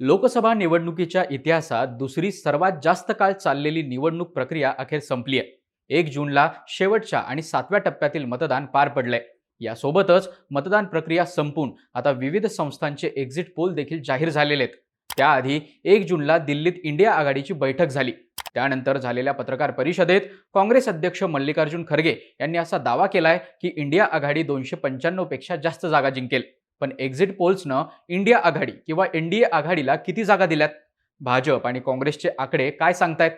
लोकसभा निवडणुकीच्या इतिहासात दुसरी सर्वात जास्त काळ चाललेली निवडणूक प्रक्रिया अखेर संपली आहे. एक जूनला शेवटच्या आणि सातव्या टप्प्यातील मतदान पार पडलंय. यासोबतच मतदान प्रक्रिया संपून आता विविध संस्थांचे एक्झिट पोल देखील जाहीर झालेले आहेत. त्याआधी एक जूनला दिल्लीत इंडिया आघाडीची बैठक झाली. त्यानंतर झालेल्या पत्रकार परिषदेत काँग्रेस अध्यक्ष मल्लिकार्जुन खरगे यांनी असा दावा केलाय की इंडिया आघाडी दोनशे पंच्याण्णवपेक्षा जास्त जागा जिंकेल. पण एक्झिट पोल्सनं इंडिया आघाडी किंवा एनडीए आघाडीला किती जागा दिल्यात? भाजप आणि काँग्रेसचे आकडे काय सांगतायत?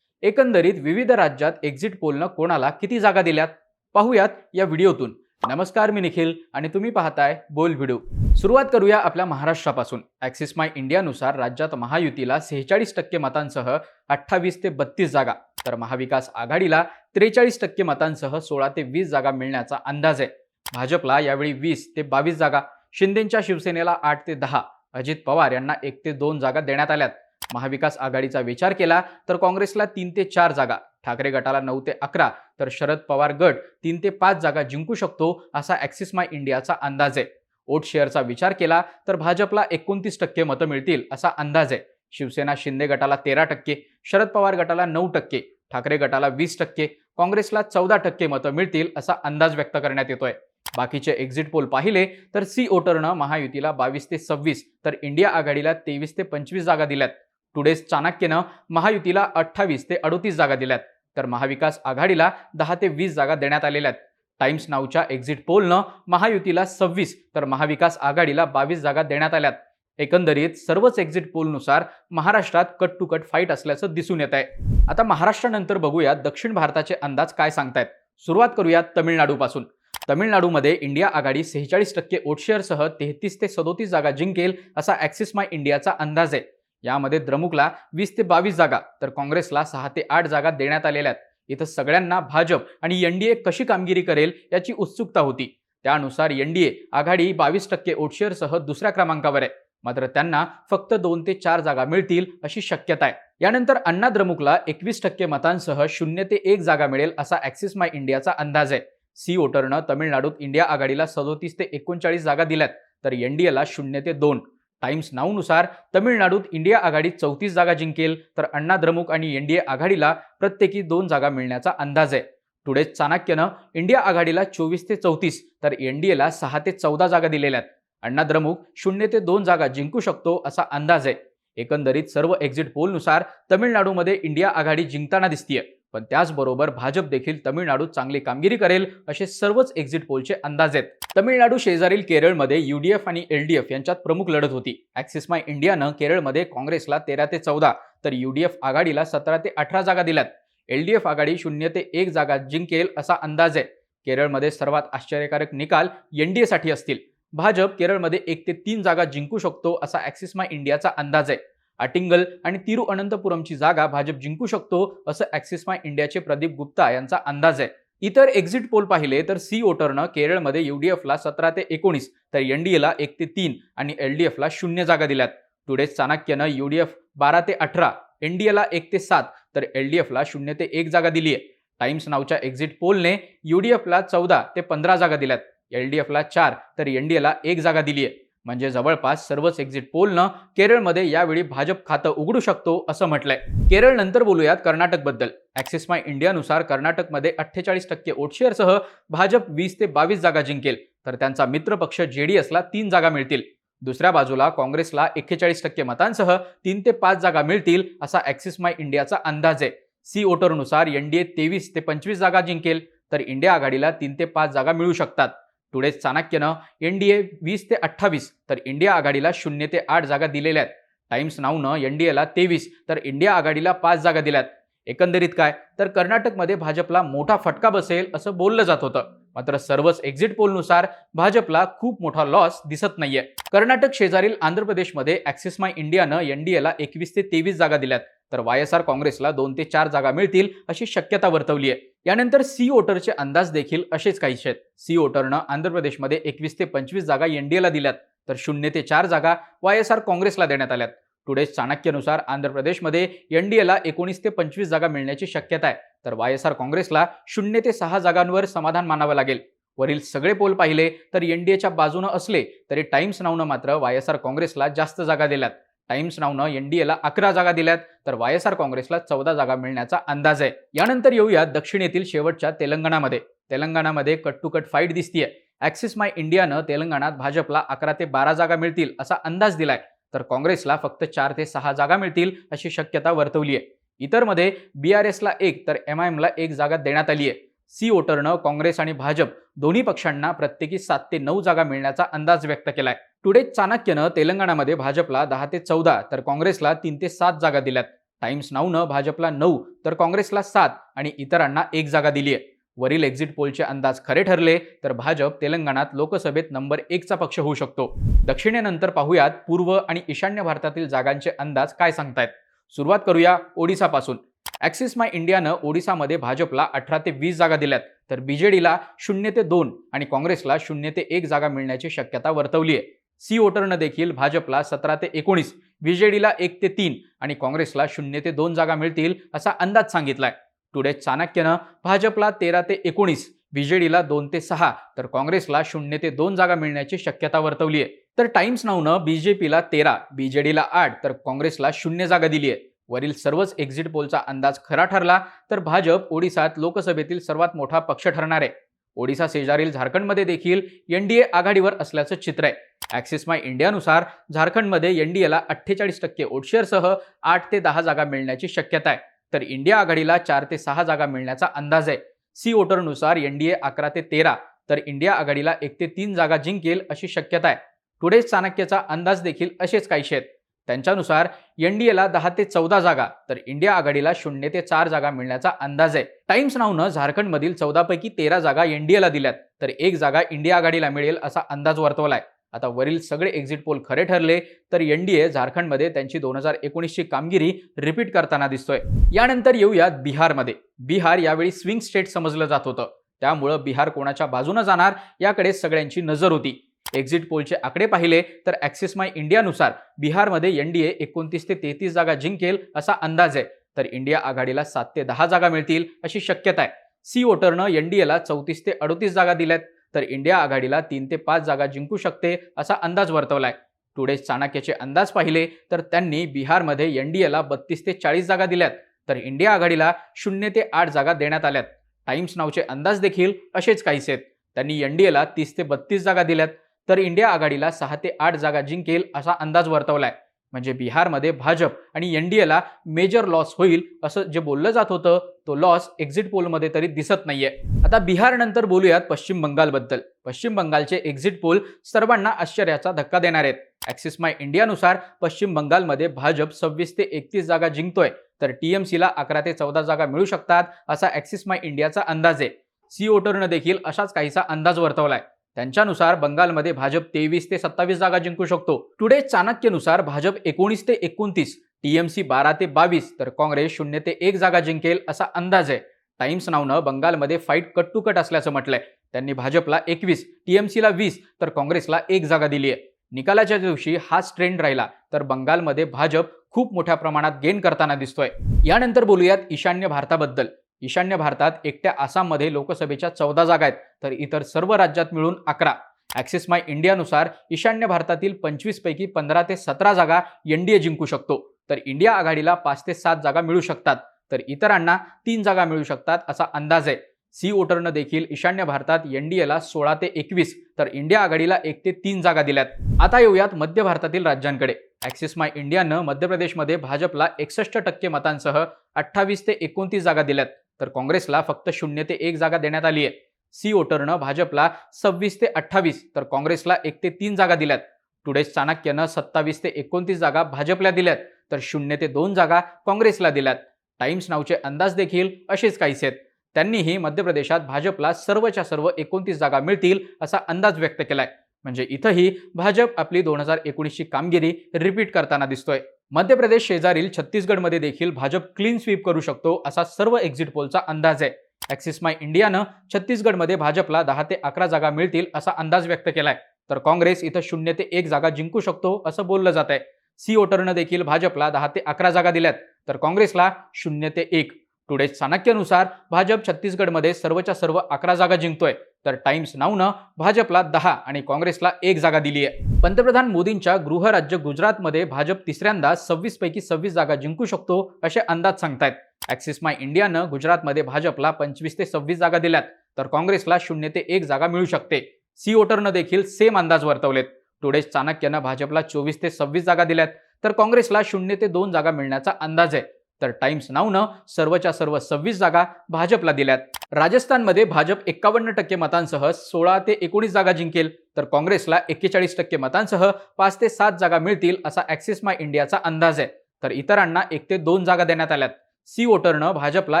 एकंदरीत विविध राज्यात एक्झिट पोलनं कोणाला किती जागा दिल्यात? पाहूयात या व्हिडिओतून. नमस्कार मी निखिल आणि तुम्ही पाहताय बोल व्हिडिओ. सुरुवात करूया आपल्या महाराष्ट्रापासून. ॲक्सिस माय इंडियानुसार राज्यात महायुतीला सेहेचाळीस टक्के मतांसह अठ्ठावीस ते बत्तीस जागा तर महाविकास आघाडीला त्रेचाळीस टक्के मतांसह सोळा ते वीस जागा मिळण्याचा अंदाज आहे. भाजपला यावेळी वीस ते बावीस जागा शिंदेच्या शिवसेनेला आठ ते दहा. अजित पवार यांना एक ते दोन जागा देण्यात आल्यात. महाविकास आघाडीचा विचार केला तर काँग्रेसला तीन ते चार जागा. ठाकरे गटाला नऊ ते अकरा. तर शरद पवार गट तीन ते पाच जागा जिंकू शकतो असा ॲक्सिस माय इंडियाचा अंदाज आहे. वोट शेअरचा विचार केला तर भाजपला एकोणतीस टक्के मतं मिळतील असा अंदाज आहे. शिवसेना शिंदे गटाला तेरा टक्के शरद पवार गटाला नऊ टक्के ठाकरे गटाला वीस टक्के काँग्रेसला चौदा टक्के मतं मिळतील असा अंदाज व्यक्त करण्यात येतोय. बाकीचे एक्झिट पोल पाहिले तर सी ओटरनं महायुतीला बावीस ते सव्वीस तर इंडिया आघाडीला तेवीस ते पंचवीस जागा दिल्यात. टुडेज चाणक्यनं महायुतीला अठ्ठावीस ते अडोतीस जागा दिल्यात तर महाविकास आघाडीला दहा ते वीस जागा देण्यात आलेल्या आहेत टाइम्स नावच्या एक्झिट पोलनं महायुतीला सव्वीस तर महाविकास आघाडीला बावीस जागा देण्यात आल्यात. एकंदरीत सर्वच एक्झिट पोलनुसार महाराष्ट्रात कट टू कट फाईट असल्याचं दिसून येत आहे आता महाराष्ट्रानंतर बघूया दक्षिण भारताचे अंदाज काय सांगतायत. सुरुवात करूया तमिळनाडूपासून. तमिळनाडूमध्ये इंडिया आघाडी सेहेचाळीस टक्के ओटशेअरसह तेहतीस ते सदोतीस जागा जिंकेल असा ॲक्सिस माय इंडियाचा अंदाज आहे. यामध्ये द्रमुकला वीस ते बावीस जागा तर काँग्रेसला सहा ते आठ जागा देण्यात आलेल्या आहेत. इथं सगळ्यांना भाजप आणि एनडीए कशी कामगिरी करेल याची उत्सुकता होती. त्यानुसार एनडीए आघाडी बावीस टक्के ओटशेअरसह दुसऱ्या क्रमांकावर आहे. मात्र त्यांना फक्त दोन ते चार जागा मिळतील अशी शक्यता आहे. यानंतर अण्णा द्रमुकला एकवीस टक्के मतांसह शून्य ते एक जागा मिळेल असा ॲक्सिस माय इंडियाचा अंदाज आहे. सी वोटरनं तमिळनाडूत इंडिया आघाडीला सदोतीस ते एकोणचाळीस जागा दिल्यात तर एनडीएला शून्य ते दोन. टाइम्स नाऊनुसार तमिळनाडूत इंडिया आघाडी चौतीस जागा जिंकेल तर अण्णा द्रमुक आणि एनडीए आघाडीला प्रत्येकी दोन जागा मिळण्याचा अंदाज आहे. टुडे चाणक्यनं इंडिया आघाडीला चोवीस ते चौतीस तर एनडीएला सहा ते चौदा जागा दिलेल्या आहेत. अण्णा द्रमुक शून्य ते दोन जागा जिंकू शकतो असा अंदाज आहे. एकंदरीत सर्व एक्झिट पोलनुसार तमिळनाडूमध्ये इंडिया आघाडी जिंकताना दिसतीये. पण त्याचबरोबर भाजप देखील तमिळनाडूत चांगली कामगिरी करेल असे सर्वच एक्झिट पोलचे अंदाज आहेत. तमिळनाडू शेजारील केरळमध्ये युडीएफ आणि एलडीएफ यांच्यात प्रमुख लढत होती. ॲक्सिस माय इंडियानं केरळमध्ये काँग्रेसला तेरा ते चौदा तर युडीएफ आघाडीला सतरा ते अठरा जागा दिल्यात. एलडीएफ आघाडी शून्य ते एक जागा जिंकेल असा अंदाज आहे. केरळमध्ये सर्वात आश्चर्यकारक निकाल एनडीएसाठी असतील. भाजप केरळमध्ये एक ते तीन जागा जिंकू शकतो असा ॲक्सिस माय इंडियाचा अंदाज आहे. अटिंगल आणि तिरुअनंतपुरमची जागा भाजप जिंकू शकतो असं ॲक्सिस माय इंडियाचे प्रदीप गुप्ता यांचा अंदाज आहे. इतर एक्झिट पोल पाहिले तर सी ओटरनं केरळमध्ये युडीएफला सतरा ते एकोणीस तर एनडीएला एक ते तीन आणि एलडीएफला शून्य जागा दिल्यात. टुडे चाणक्यनं युडीएफ बारा ते अठरा एनडीएला एक ते सात तर एलडीएफला शून्य ते एक जागा दिली आहे टाइम्स नावच्या एक्झिट पोलने युडीएफला चौदा ते पंधरा जागा दिल्यात. एलडीएफला चार तर एनडीएला एक जागा दिली आहे म्हणजे जवळपास सर्वच एक्झिट पोलनं केरळमध्ये यावेळी भाजप खातं उघडू शकतो असं म्हटलंय. केरळ नंतर बोलूयात कर्नाटकबद्दल ॲक्सिस माय इंडियानुसार कर्नाटकमध्ये अठ्ठेचाळीस टक्के ओटशेअरसह भाजप वीस ते बावीस जागा जिंकेल. तर त्यांचा मित्रपक्ष जेडीएसला तीन जागा मिळतील. दुसऱ्या बाजूला काँग्रेसला एक्केचाळीस टक्के मतांसह तीन ते पाच जागा मिळतील असा ॲक्सिस माय इंडियाचा अंदाज आहे. सी ओटरनुसार एनडीए तेवीस ते पंचवीस जागा जिंकेल. तर इंडिया आघाडीला तीन ते पाच जागा मिळू शकतात. टुडे चाणक्यनं एनडीए वीस ते अठ्ठावीस तर इंडिया आघाडीला शून्य ते आठ जागा दिलेल्या आहेत. टाइम्स नावनं एनडीएला तेवीस तर इंडिया आघाडीला पाच जागा दिल्यात एकंदरीत काय? तर कर्नाटकमध्ये भाजपला मोठा फटका बसेल असं बोललं जात होतं. मात्र सर्वच एक्झिट पोलनुसार भाजपला खूप मोठा लॉस दिसत नाहीये. कर्नाटक शेजारील आंध्र प्रदेशमध्ये ॲक्सिस माय इंडियानं एनडीएला एकवीस ते तेवीस जागा दिल्यात तर वाय एस आर काँग्रेसला दोन ते चार जागा मिळतील अशी शक्यता वर्तवली आहे यानंतर सी ओटरचे अंदाज देखील असेच काहीसे आहेत. सी ओटरनं आंध्र प्रदेशमध्ये एकवीस ते पंचवीस जागा एनडीएला दिल्यात तर शून्य ते चार जागा वाय एस आर काँग्रेसला देण्यात आल्यात. टुडेज चाणक्यनुसार आंध्र प्रदेशमध्ये एनडीएला एकोणीस ते पंचवीस जागा मिळण्याची शक्यता आहे. तर वाय एस आर काँग्रेसला शून्य ते सहा जागांवर समाधान मानावं लागेल. वरील सगळे पोल पाहिले तर एनडीएच्या बाजूनं असले तरी टाइम्स नावनं मात्र वाय एस आर काँग्रेसला जास्त जागा दिल्यात. टाइम्स नावनं एन डी एला अकरा जागा दिल्यात तर वाय एस आर काँग्रेसला चौदा जागा मिळण्याचा अंदाज आहे. यानंतर येऊया दक्षिणेतील शेवटच्या तेलंगणामध्ये. तेलंगणामध्ये कट टू कट फाईट दिसतीये. ॲक्सिस माय इंडियानं तेलंगणात भाजपला अकरा ते बारा जागा मिळतील असा अंदाज दिलाय. तर काँग्रेसला फक्त चार ते सहा जागा मिळतील अशी शक्यता वर्तवली आहे इतरमध्ये बी आर एसला एक तर एम आय एमला एक जागा देण्यात आली आहे सी वोटरनं काँग्रेस आणि भाजप दोन्ही पक्षांना प्रत्येकी सात ते नऊ जागा मिळण्याचा अंदाज व्यक्त केलाय. टुडे चाणक्यनं तेलंगणामध्ये भाजपला दहा ते चौदा तर काँग्रेसला तीन ते सात जागा दिल्यात. टाइम्स नाऊनं भाजपला नऊ तर काँग्रेसला सात आणि इतरांना एक जागा दिली आहे वरील एक्झिट पोलचे अंदाज खरे ठरले तर भाजप तेलंगणात लोकसभेत नंबर एकचा पक्ष होऊ शकतो. दक्षिणेनंतर पाहूयात पूर्व आणि ईशान्य भारतातील जागांचे अंदाज काय सांगतायत. सुरुवात करूया ओडिसापासून. ॲक्सिस माय इंडियानं ओडिसामध्ये भाजपला अठरा ते वीस जागा दिल्यात तर बीजेडीला शून्य ते दोन आणि काँग्रेसला शून्य ते एक जागा मिळण्याची शक्यता वर्तवली आहे सी वोटरनं देखील भाजपला सतरा ते एकोणीस बीजेडीला एक ते तीन आणि काँग्रेसला शून्य ते दोन जागा मिळतील असा अंदाज सांगितलाय. टुडे चाणक्यनं भाजपला तेरा ते एकोणीस बीजेडीला दोन ते सहा तर काँग्रेसला शून्य ते दोन जागा मिळण्याची शक्यता वर्तवली आहे तर टाइम्स नावनं बीजेपीला तेरा बीजेडीला आठ तर काँग्रेसला शून्य जागा दिली आहे वरील सर्वच एक्झिट पोलचा अंदाज खरा ठरला तर भाजप ओडिसात लोकसभेतील सर्वात मोठा पक्ष ठरणार आहे. ओडिसा शेजारील झारखंडमध्ये देखील एनडीए आघाडीवर असल्याचं चित्र आहे. ॲक्सिस माय इंडियानुसार झारखंडमध्ये एनडीएला अठ्ठेचाळीस टक्के ओटशेअरसह आठ ते दहा जागा मिळण्याची शक्यता आहे. तर इंडिया आघाडीला चार ते सहा जागा मिळण्याचा अंदाज आहे. सी वोटरनुसार एनडीए अकरा ते तेरा तर इंडिया आघाडीला एक ते तीन जागा जिंकेल अशी शक्यता आहे. टुडे चाणक्यचा अंदाज देखील असेच काहीशे आहेत. त्यांच्यानुसार एनडीएला दहा ते चौदा जागा तर इंडिया आघाडीला शून्य ते चार जागा मिळण्याचा अंदाज आहे. टाइम्स नावनं झारखंडमधील चौदापैकी तेरा जागा एनडीएला दिल्यात तर एक जागा इंडिया आघाडीला मिळेल असा अंदाज वर्तवलाय. आता वरील सगळे एक्झिट पोल खरे ठरले तर एनडीए झारखंडमध्ये त्यांची दोन हजार एकोणीसची कामगिरी रिपीट करताना दिसतोय. यानंतर येऊया बिहारमध्ये. बिहार यावेळी स्विंग स्टेट समजलं जात होतं. त्यामुळं बिहार कोणाच्या बाजूनं जाणार याकडे सगळ्यांची नजर होती. एक्झिट पोलचे आकडे पाहिले तर ॲक्सिस माय इंडियानुसार बिहारमध्ये एन डी ए एकोणतीस ते तेहतीस जागा जिंकेल असा अंदाज आहे. तर इंडिया आघाडीला सात ते दहा जागा मिळतील अशी शक्यता आहे. सी वोटरनं एला चौतीस ते अडतीस जागा दिल्यात. तर इंडिया आघाडीला तीन ते पाच जागा जिंकू शकते असा अंदाज वर्तवलाय. टुडे चाणक्याचे अंदाज पाहिले तर त्यांनी बिहारमध्ये एन डी एला बत्तीस ते चाळीस जागा दिल्यात. तर इंडिया आघाडीला शून्य ते आठ जागा देण्यात आल्यात. टाइम्स नावचे अंदाज देखील असेच काहीसे आहेत. त्यांनी एन डी एला तीस ते बत्तीस जागा दिल्यात. तर इंडिया आघाडीला सहा ते आठ जागा जिंकेल असा अंदाज वर्तवलाय. म्हणजे बिहारमध्ये भाजप आणि एनडीएला मेजर लॉस होईल असं जे बोललं जात होतं तो लॉस एक्झिट पोलमध्ये तरी दिसत नाहीये. आता बिहार नंतर बोलूयात पश्चिम बंगालबद्दल पश्चिम बंगालचे एक्झिट पोल सर्वांना आश्चर्याचा धक्का देणार आहेत. ॲक्सिस माय इंडियानुसार पश्चिम बंगालमध्ये भाजप सव्वीस ते एकतीस जागा जिंकतोय. तर टीएमसीला अकरा ते चौदा जागा मिळू शकतात असा ॲक्सिस माय इंडियाचा अंदाज आहे. सी ओटरनं देखील असाच काहीसा अंदाज वर्तवलाय. त्यांच्यानुसार बंगालमध्ये भाजप तेवीस ते सत्तावीस जागा जिंकू शकतो. टुडे चाणक्यनुसार भाजप एकोणीस ते एकोणतीस टीएमसी बारा ते बावीस तर काँग्रेस शून्य ते एक जागा जिंकेल असा अंदाज आहे. टाइम्स नावनं बंगालमध्ये फाईट कट टू कट असल्याचं म्हटलंय. त्यांनी भाजपला एकवीस टीएमसीला वीस तर काँग्रेसला एक जागा दिली आहे निकालाच्या दिवशी हाच ट्रेंड राहिला तर बंगालमध्ये भाजप खूप मोठ्या प्रमाणात गेन करताना दिसतोय. यानंतर बोलूयात ईशान्य भारताबद्दल. ईशान्य भारतात एकट्या आसाममध्ये लोकसभेच्या चौदा जागा आहेत तर इतर सर्व राज्यात मिळून अकरा. ॲक्सिस माय इंडियानुसार ईशान्य भारतातील पंचवीस पैकी पंधरा ते सतरा जागा एनडीए जिंकू शकतो. तर इंडिया आघाडीला पाच ते सात जागा मिळू शकतात. तर इतरांना तीन जागा मिळू शकतात असा अंदाज आहे. सी वोटरनं देखील ईशान्य भारतात एनडीएला सोळा ते एकवीस तर इंडिया आघाडीला एक ते तीन जागा दिल्यात. आता येऊयात मध्य भारतातील राज्यांकडे. ॲक्सिस माय इंडियानं मध्य प्रदेशमध्ये भाजपला एकसष्ट टक्के मतांसह अठ्ठावीस ते एकोणतीस जागा दिल्यात. तर काँग्रेसला फक्त शून्य ते एक जागा देण्यात आली आहे. सी ओटरनं भाजपला सव्वीस ते अठ्ठावीस तर काँग्रेसला एक ते तीन जागा दिल्यात. टुडेज चाणक्यनं सत्तावीस ते एकोणतीस जागा भाजपला दिल्यात तर शून्य ते दोन जागा काँग्रेसला दिल्यात. टाइम्स नावचे अंदाज देखील असेच काहीच आहेत. त्यांनीही मध्य प्रदेशात भाजपला सर्वच्या सर्व एकोणतीस जागा मिळतील असा अंदाज व्यक्त केलाय. म्हणजे इथंही भाजप आपली दोन हजार एकोणीसची कामगिरी रिपीट करताना दिसतोय. मध्य प्रदेश शेजारील छत्तीसगडमध्ये देखील भाजप क्लीन स्वीप करू शकतो असा सर्व एक्झिट पोलचा अंदाज आहे. ॲक्सिस माय इंडियानं छत्तीसगडमध्ये भाजपला दहा ते अकरा जागा मिळतील असा अंदाज व्यक्त केलाय. तर काँग्रेस इथं शून्य ते एक जागा जिंकू शकतो असं बोललं जात आहे सी ओटरनं देखील भाजपला दहा ते अकरा जागा दिल्यात. तर काँग्रेसला शून्य ते एक. टुडे चाणक्यनुसार भाजप छत्तीसगडमध्ये सर्वच्या सर्व अकरा जागा जिंकतोय. तर टाइम्स नाऊनं भाजपला दहा आणि काँग्रेसला एक जागा दिली आहे पंतप्रधान मोदींच्या गृहराज्य गुजरातमध्ये भाजप तिसऱ्यांदा सव्वीस पैकी सव्वीस जागा जिंकू शकतो असे अंदाज सांगतायत. ॲक्सिस माय इंडियानं गुजरातमध्ये भाजपला पंचवीस ते सव्वीस जागा दिल्यात. तर काँग्रेसला शून्य ते एक जागा मिळू शकते. सी ओटरनं देखील सेम अंदाज वर्तवलेत. टुडेज चाणक्यनं भाजपला चोवीस ते सव्वीस जागा दिल्यात. तर काँग्रेसला शून्य ते दोन जागा मिळण्याचा अंदाज आहे. तर टाइम्स नावनं सर्वच्या सर्व सव्वीस जागा भाजपला दिल्यात. राजस्थानमध्ये भाजप एक्कावन्न टक्के मतांसह सोळा ते एकोणीस जागा जिंकेल. तर काँग्रेसला एक्केचाळीस टक्के मतांसह पाच ते सात जागा मिळतील असा ॲक्सिस माय इंडियाचा अंदाज आहे. तर इतरांना एक ते दोन जागा देण्यात आल्यात. सी वोटरनं भाजपला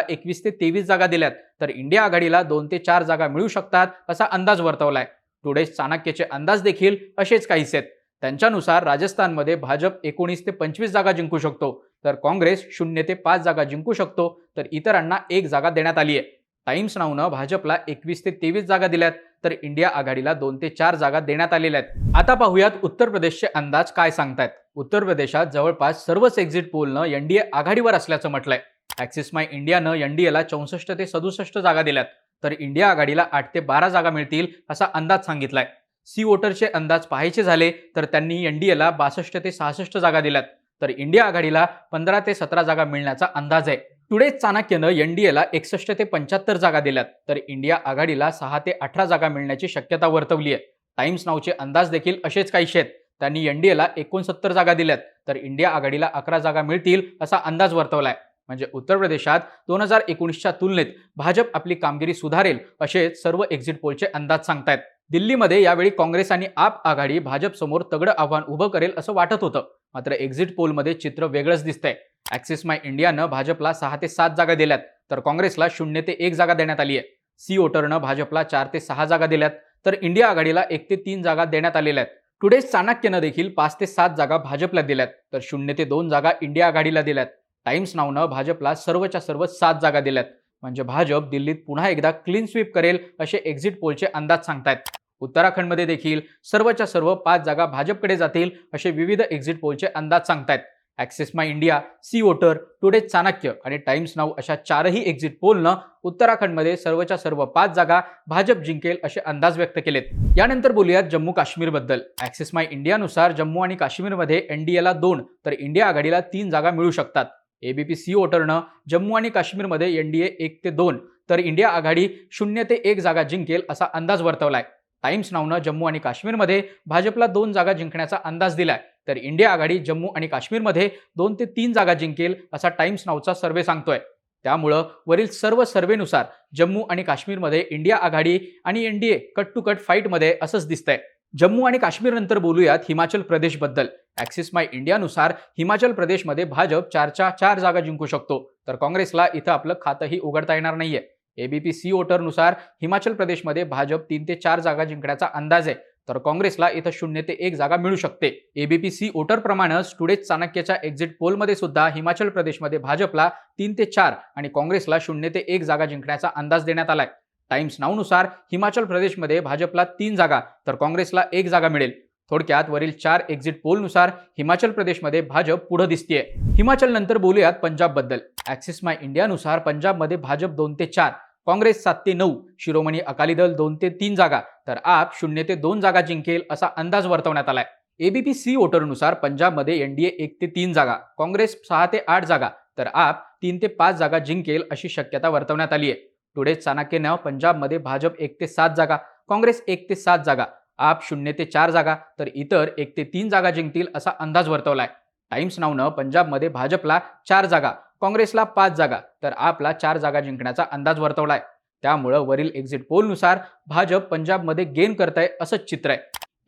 एकवीस ते तेवीस जागा दिल्यात. तर इंडिया आघाडीला दोन ते चार जागा मिळू शकतात असा अंदाज वर्तवलाय. टुडे चाणक्यचे अंदाज देखील असेच काहीच आहेत. त्यांच्यानुसार राजस्थानमध्ये भाजप एकोणीस ते पंचवीस जागा जिंकू शकतो. तर काँग्रेस शून्य ते पाच जागा जिंकू शकतो तर इतरांना एक जागा देण्यात आली आहे. टाइम्स नावनं भाजपला एकवीस ते तेवीस जागा दिल्यात तर इंडिया आघाडीला दोन ते चार जागा देण्यात आलेल्या आहेत. आता पाहूयात उत्तर प्रदेशचे अंदाज काय सांगतायत. उत्तर प्रदेशात जवळपास सर्वच एक्झिट पोलनं एनडीए आघाडीवर असल्याचं म्हटलंय. ॲक्सिस माय इंडियानं एनडीएला चौसष्ट ते सदुसष्ट जागा दिल्यात तर इंडिया आघाडीला आठ ते बारा जागा मिळतील असा अंदाज सांगितलाय. सी वोटरचे अंदाज पाहायचे झाले तर त्यांनी एनडीएला बासष्ट ते सहासष्ट जागा दिल्यात. तर इंडिया आघाडीला पंधरा ते सतरा जागा मिळण्याचा अंदाज आहे. टुडे चाणक्यनं एनडीएला एकसष्ट ते पंच्याहत्तर जागा दिल्यात. तर इंडिया आघाडीला सहा ते अठरा जागा मिळण्याची शक्यता वर्तवली आहे. टाइम्स नावचे अंदाज देखील असेच काही शेत त्यांनी एनडीएला एकोणसत्तर जागा दिल्यात. तर इंडिया आघाडीला अकरा जागा मिळतील असा अंदाज वर्तवलाय. म्हणजे उत्तर प्रदेशात दोन हजार एकोणीसच्या तुलनेत भाजप आपली कामगिरी सुधारेल असे सर्व एक्झिट पोलचे अंदाज सांगतायत. दिल्लीमध्ये यावेळी काँग्रेस आणि आप आघाडी भाजपसमोर तगडं आव्हान उभं करेल असं वाटत होतं. मात्र एक्झिट पोलमध्ये चित्र वेगळंच दिसतंय. ॲक्सिस माय इंडियानं भाजपला सहा ते सात जागा दिल्यात तर काँग्रेसला शून्य ते एक जागा देण्यात आली आहे सी ओटरनं भाजपला चार ते सहा जागा दिल्यात तर इंडिया आघाडीला एक ते तीन जागा देण्यात आलेल्या आहेत. टुडे चाणक्यनं देखील पाच ते सात जागा भाजपला दिल्यात तर शून्य ते दोन जागा इंडिया आघाडीला दिल्यात. टाइम्स नावनं भाजपला सर्वच्या सर्व सात जागा दिल्यात. म्हणजे भाजप दिल्लीत पुन्हा एकदा क्लीन स्वीप करेल असे एक्झिट पोलचे अंदाज सांगतायत. उत्तराखंडमध्ये देखील सर्वच्या सर्व पाच जागा भाजपकडे जातील असे विविध एक्झिट पोलचे अंदाज सांगतायत. Axis My India C Voter Today Chanakya आणि टाइम्स नाऊ अशा चारही एक्झिट पोलनं उत्तराखंडमध्ये सर्वच्या सर्व पाच जागा भाजप जिंकेल असे अंदाज व्यक्त केलेत. यानंतर बोलूयात जम्मू काश्मीरबद्दल ॲक्सिस माय इंडियानुसार जम्मू आणि काश्मीरमध्ये एनडीएला दोन तर इंडिया आघाडीला तीन जागा मिळू शकतात. एबीपी सी वोटरनं जम्मू आणि काश्मीरमध्ये एनडीए एक ते दोन तर इंडिया आघाडी शून्य ते एक जागा जिंकेल असा अंदाज वर्तवलाय. टाइम्स नावनं जम्मू आणि काश्मीरमध्ये भाजपला दोन जागा जिंकण्याचा अंदाज दिलाय. तर इंडिया आघाडी जम्मू आणि काश्मीरमध्ये दोन ते तीन जागा जिंकेल असा टाइम्स नावचा सर्वे सांगतोय. त्यामुळं वरील सर्व सर्वेनुसार जम्मू आणि काश्मीरमध्ये इंडिया आघाडी आणि एनडीए कट टू कट फाईटमध्ये असंच दिसतंय. जम्मू आणि काश्मीरनंतर बोलूयात हिमाचल प्रदेशबद्दल. ॲक्सिस माय इंडियानुसार हिमाचल प्रदेशमध्ये भाजप चारच्या चार जागा जिंकू शकतो. तर काँग्रेसला इथं आपलं खातंही उघडता येणार नाहीये. एबीपी सी वोटरनुसार हिमाचल प्रदेशमध्ये भाजप तीन ते चार जागा जिंकण्याचा अंदाज आहे. तर काँग्रेसला इथं शून्य ते एक जागा मिळू शकते. एबीपी सी वोटरप्रमाणेच टुडेज चाणक्याच्या एक्झिट पोलमध्ये सुद्धा हिमाचल प्रदेशमध्ये भाजपला तीन ते चार आणि काँग्रेसला शून्य ते एक जागा जिंकण्याचा अंदाज देण्यात आलाय. टाइम्स नावनुसार हिमाचल प्रदेशमध्ये भाजपला तीन जागा तर काँग्रेसला एक जागा मिळेल. थोडक्यात वरील चार एक्झिट पोलनुसार हिमाचल प्रदेशमध्ये भाजप पुढे दिसतीये. हिमाचल नंतर बोलूयात पंजाबबद्दल. ॲक्सिस माय इंडियानुसार पंजाबमध्ये भाजप दोन ते चार काँग्रेस सात ते नऊ शिरोमणी अकाली दल दोन ते तीन जागा तर आप शून्य ते दोन जागा जिंकेल असा अंदाज वर्तवण्यात आलाय. एबीपी सी वोटरनुसार पंजाबमध्ये एनडीए एक ते तीन जागा काँग्रेस सहा ते आठ जागा तर आप तीन ते पाच जागा जिंकेल अशी शक्यता वर्तवण्यात आली आहे टुडे चाणक्यनं पंजाबमध्ये भाजप एक ते सात जागा काँग्रेस एक ते सात जागा आप शून्य ते चार जागा तर इतर एक ते तीन जागा जिंकतील असा अंदाज वर्तवलाय. टाइम्स नावनं पंजाबमध्ये भाजपला चार जागा काँग्रेसला पाच जागा तर आपला चार जागा जिंकण्याचा अंदाज वर्तवलाय. त्यामुळं वरील एक्झिट पोलनुसार भाजप पंजाबमध्ये गेन करत आहे असंच चित्र आहे.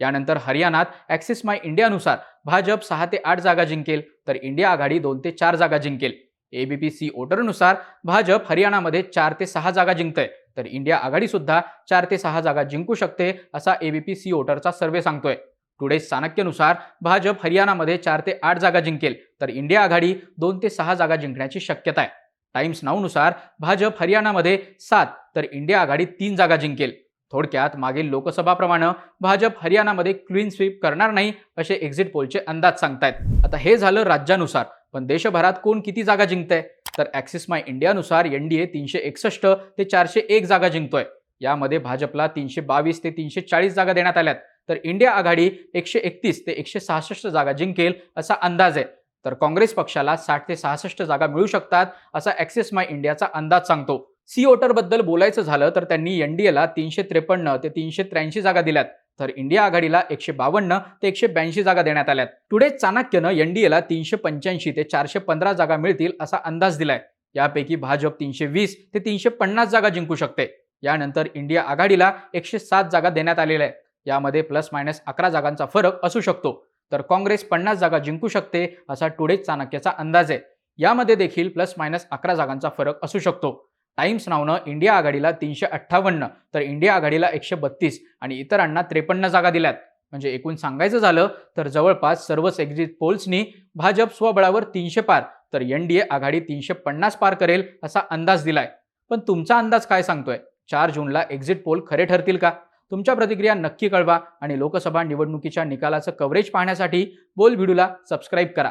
यानंतर हरियाणात ॲक्सिस माय इंडियानुसार भाजप सहा ते आठ जागा जिंकेल तर इंडिया आघाडी दोन ते चार जागा जिंकेल. एबीपी सी वोटरनुसार भाजप हरियाणामध्ये चार ते सहा जागा जिंकतंय तर इंडिया आघाडी सुद्धा चार ते सहा जागा जिंकू शकते असा एबीपी सी वोटरचा सर्वे सांगतोय. टुडे चाणक्यनुसार भाजप हरियाणामध्ये चार ते आठ जागा जिंकेल तर इंडिया आघाडी दोन ते सहा जागा जिंकण्याची शक्यता आहे. टाइम्स नाऊनुसार भाजप हरियाणामध्ये सात तर इंडिया आघाडी तीन जागा जिंकेल. थोडक्यात मागील लोकसभाप्रमाणे भाजप हरियाणामध्ये क्लीन स्वीप करणार नाही असे एक्झिट पोलचे अंदाज सांगतायत. आता हे झालं राज्यानुसार पण देशभरात कोण किती जागा जिंकतंय? तर ॲक्सिस माय इंडियानुसार एन डी ए तीनशे एकसष्ट ते चारशे एक जागा जिंकतोय. यामध्ये भाजपला तीनशे बावीस ते तीनशे चाळीस जागा देण्यात आल्यात. तर इंडिया आघाडी एकशे एकतीस ते एकशे सहासष्ट जागा जिंकेल असा अंदाज आहे. तर काँग्रेस पक्षाला साठ ते सहासष्ट जागा मिळू शकतात असा ॲक्सेस माय इंडियाचा अंदाज सांगतो. सी बद्दल बोलायचं झालं तर त्यांनी एनडीएला तीनशे त्रेपन्न ते तीनशे त्र्याऐंशी जागा दिल्यात. तर इंडिया आघाडीला एकशे बावन्न ते एकशे ब्याऐंशी जागा देण्यात आल्यात. टुडे चाणक्यनं एनडीएला तीनशे पंच्याऐंशी ते चारशे पंधरा जागा मिळतील असा अंदाज दिलाय. यापैकी भाजप तीनशे वीस ते तीनशे पन्नास जागा जिंकू शकते. यानंतर इंडिया आघाडीला एकशे सात जागा देण्यात आलेल्या आहेत. यामध्ये प्लस मायनस अकरा जागांचा फरक असू शकतो. तर काँग्रेस पन्नास जागा जिंकू शकते असा टुडे चाणक्याचा अंदाज आहे. यामध्ये देखील प्लस मायनस अकरा जागांचा फरक असू शकतो. टाइम्स नावनं इंडिया आघाडीला तीनशे अठ्ठावन्न तर इंडिया आघाडीला एकशे बत्तीस आणि इतरांना त्रेपन्न जागा दिल्यात. म्हणजे एकूण सांगायचं झालं तर जवळपास सर्वच एक्झिट पोल्सनी भाजप स्वबळावर तीनशे पार तर एन डी ए आघाडी तीनशे पन्नास पार करेल असा अंदाज दिलाय. पण तुमचा अंदाज काय सांगतोय? चार जूनला एक्झिट पोल खरे ठरतील का? तुमच्या प्रतिक्रिया नक्की कळवा आणि लोकसभा निवडणुकीच्या निकालाचं कव्हरेज पाहण्यासाठी बोल व्हिडिओला सबस्क्राईब करा.